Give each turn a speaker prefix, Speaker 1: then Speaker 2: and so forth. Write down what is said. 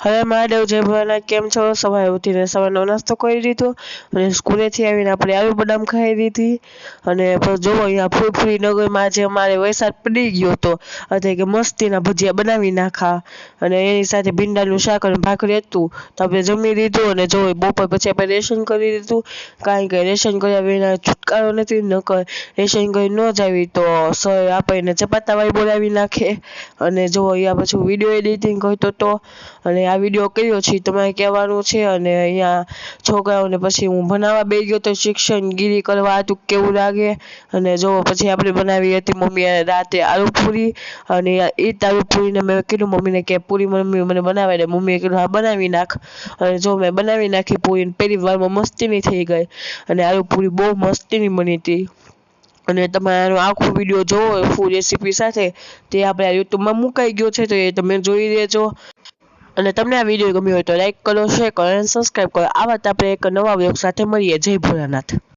Speaker 1: હવે મહાદેવ જય ભોળાનાથ કેમ છો? સવારે ઉઠીને સવારનો નાસ્તો કરી લીધો અને સ્કૂલેથી આવીને આપણે આવી બદામ ખાઈ લીધી અને જોવો અહીંયા ફૂલફુલી નગરમાં આજે અમારે વરસાદ પડી ગયો હતો, એટલે કે મસ્તીના ભજીયા બનાવી નાખા અને એની સાથે ભીંડાનું શાક અને ભાખરી હતું. તો આપણે જમી લીધું અને જો બપોર પછી આપણે રેશન કરી દીધું કારણ કે રેશન કર્યા વિના છુટકારો નથી, નકર રેશન કરી ન જાવી તો સર આપણને ચપાતાવાળી બોલાવી નાખે. અને જો અહીંયા પછી વીડિયો એડિટિંગ કરતો હતો અને આ વીડિયો કર્યો છે તમારે કહેવાનું છે અને અહીંયા છોકરાઓને પછી હું ભણાવવા બે ગયો તો શિક્ષણગીરી કરવા હતું કેવું લાગે? અને જો પછી આપણે બનાવી હતી મમ્મીએ રાતે આલુપૂરી અને એ જ આલુ મેં કીધું મમ્મીને કે પૂરી મમ્મી મને બનાવે એટલે મમ્મીએ કીધું, હા, બનાવી નાખ. અને જો મેં બનાવી નાખી પૂરી પહેલી વારમાં મસ્તીની થઈ ગઈ અને આલુપૂરી બહુ મસ્તીની બની હતી. અને તમારે આખો વીડિયો જોવો ફૂલ રેસીપી સાથે, તે આપણે યુટ્યુબમાં મુકાઈ ગયો છે, તો એ તમે જોઈ લેજો. અને તમને આ વીડિયો ગમ્યો હોય તો લાઈક કરો શેર કરો અને સબસ્ક્રાઈબ કરો. આવા જ આપણે એક નવા વ્લોગ સાથે મળીએ. જય ભોળાનાથ.